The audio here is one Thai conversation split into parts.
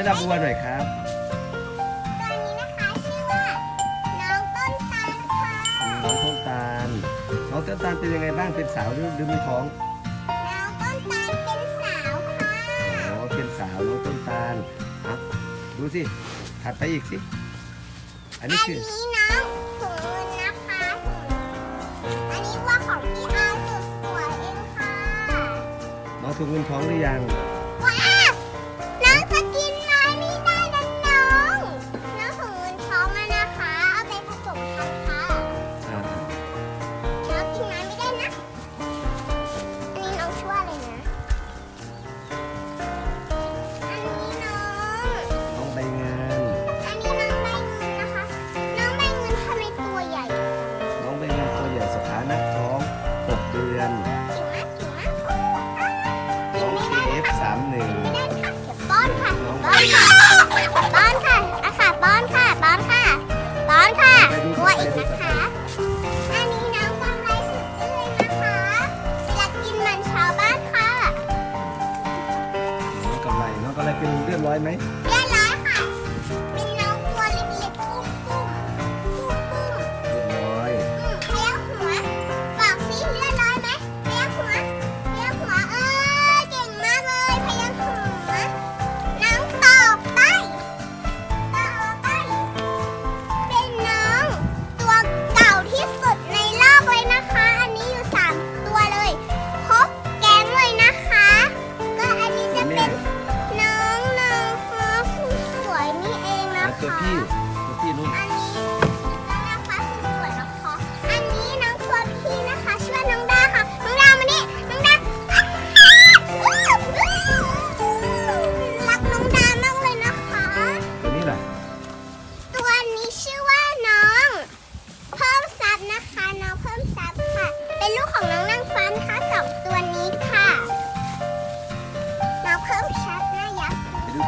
ให้ดาบัวหน่อยครับ ตัวนี้นะคะชื่อว่าน้องต้นตาลค่ะน้องต้นตาล น้องต้นตาลเป็นยังไงบ้าง เป็นสาวหรือหรือมีท้องน้องต้นตาลเป็นสาวค่ะอ๋อเป็นสาวน้องต้นตาลอะดูสิ ถัดไปอีกสิ อันอันี้นคือ นี้น้องถุงเงินนะคะอันนี้ว่าของพี่อาสุดสวยเองค่ะน้องถูกเงินท้องหรือยังว้าวน้องจะกิน อะไรเป็นเรียบร้อยไหม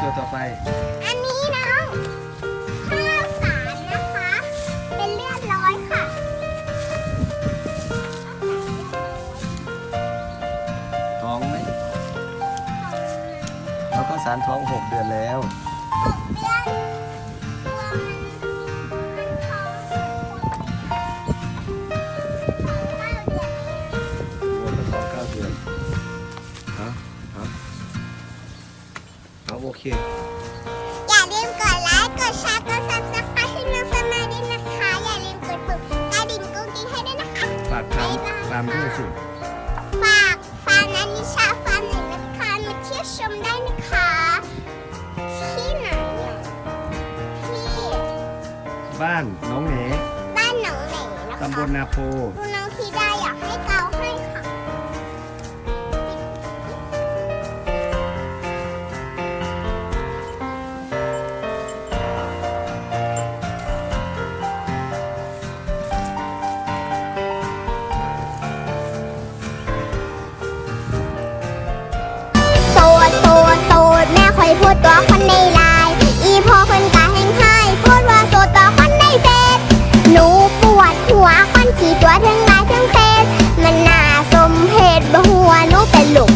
ตัวต่อไป อันนี้น้องข้าวสารนะคะ เป็นเลือดร้อยค่ะ ท้องไหมแล้วก็สารท้อง6เดือนแล้ว หกเดือน เอาโอเค อย่าลืมกดไลค์ กดแชร์ กด subscribe ให้น้องสมาด้วยนะคะ อย่าลืมกดปุ่มกระดิ่งกุ้งกิ้งให้ด้วยนะคะฝากตามตามด้วยสิฝากฟาร์มนันนิชาฟาร์มหนึ่งนะคะมาเที่ยวชมได้นะคะ ที่ไหนอะที่บ้านน้องแหนบ้านหนองเหน่งนะคะ ตำบลนาโพ คุณน้องทีด ดตัวคนในลน์อีพอเพิ่นกะแห้งหายโพดว่าโสดตัวคนในเฟซหนูปวดหัวคนขี่ตัวทั้งไลายทั้งเฟสมันน่าสมเหตุบ่หัวนูเป็นลูก